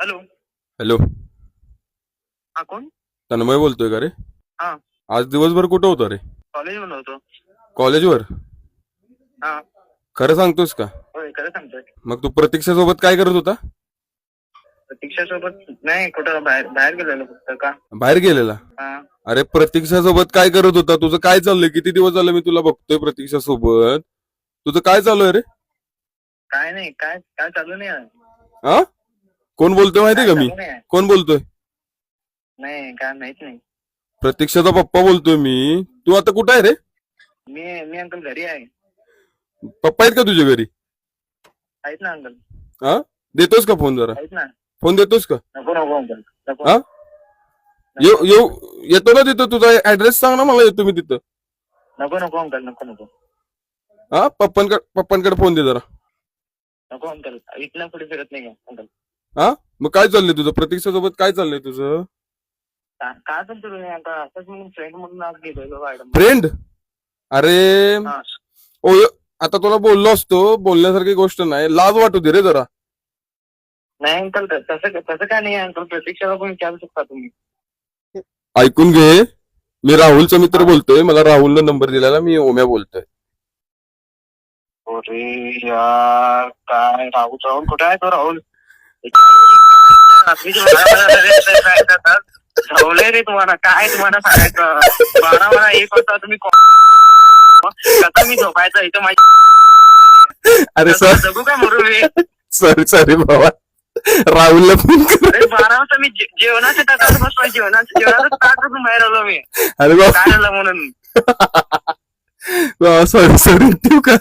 Hello. Hello हा कोण तन्मय बोलतोय का रे? हा आज दिवसभर कुठं होता रे? कॉलेज होतो कॉलेजवर? हा खरं सांगतोस का? होय खरं सांगतोय मग तू प्रतीक्षा सोबत काय करत होता? प्रतीक्षा सोबत नाही कुठं बाहेर बाहेर गेलेलो फक्त का? बाहेर गेलेला? हा. अरे प्रतीक्षा सोबत काय करत होता? तुझं काय चाललंय? किती दिवस झालं मी तुला बघतोय प्रतीक्षा सोबत तुझं काय चालू आहे रे? काय नाही काय काय चालू नाही आहे. हा? कोण बोलतोय माहितीये का मी? चालू नाही आहे. कोण बोलतोय? नाही काय माहीत नाही. प्रतीक्षाचा पप्पा बोलतोय मी. तू आता कुठं आहे रे? मी मी अंकल घरी आहे. पप्पा आहेत का तुझ्या घरी? आहेत ना अंकल. हा? देतोस का फोन जरा? आहेत ना. फोन देतोस का? नको नको अंकल. नको. हा? येऊ येऊ येतो ना तिथं तुझा ऍड्रेस सांग ना मला येतो मी तिथं. नको नको अंकल नको नको. हा? पप्पांकडे पप्पांकडे फोन दे जरा. नको अंकल पुढे फिरत नाही का? अंकल हा? मग काय चाललंय तुझं? प्रतीक्षा सोबत काय चाललंय तुझं? का- काय पण तुला नाही अंकल असंच म्हणून फ्रेंड म्हणून आज फ्रेंड अरे ओ आता तुला बोललो असतो बोलण्यासारखी गोष्ट नाही. लाज वाटू दे रे जरा. नाही अंकल तसं तसं काय नाही अंकल. प्रतीक्षाला पण विचारू शकता तुम्ही. ऐकून घे. मी राहुलचा मित्र बोलतोय. मला राहुलनं नंबर दिलेला. मी ओम्या बोलतोय. अरे यार काय? राहुल राहुल कुठे आहे तो राहुल? रे तुम्हाला. काय तुम्हाला सांगायचं? बारा मला एक वाजता तुम्ही call- कसं मी झोपायचं? इथं माझी अरे सर जगू काय मरू रे सॉरी सॉरी बाबा. राहुलला फोन कर. बारा वाजता मी जे- जेवणाच्या ताटात बसलो जेवणाचं जेवणाचं ताट बसून बाहेर आलो मी. अरे काय झालं म्हणून? सॉरी सॉरी ठेवू का